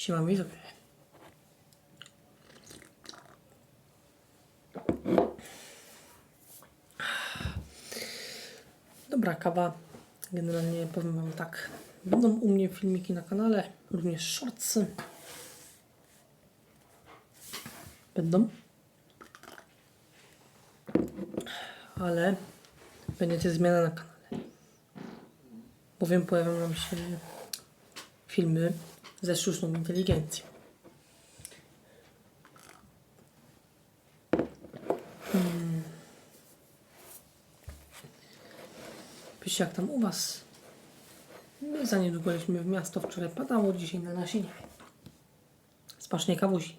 Siema widzowie. Dobra kawa. Generalnie powiem Wam tak. Będą u mnie filmiki na kanale, również shortsy. Będą. Ale będzie zmiana na kanale. Bowiem pojawią nam się filmy ze sztuczną inteligencją. Hmm. Piszcie jak tam u Was. My za niedługo lecimy w miasto. Wczoraj padało, dzisiaj na nasienie. Smacznej kawuzi.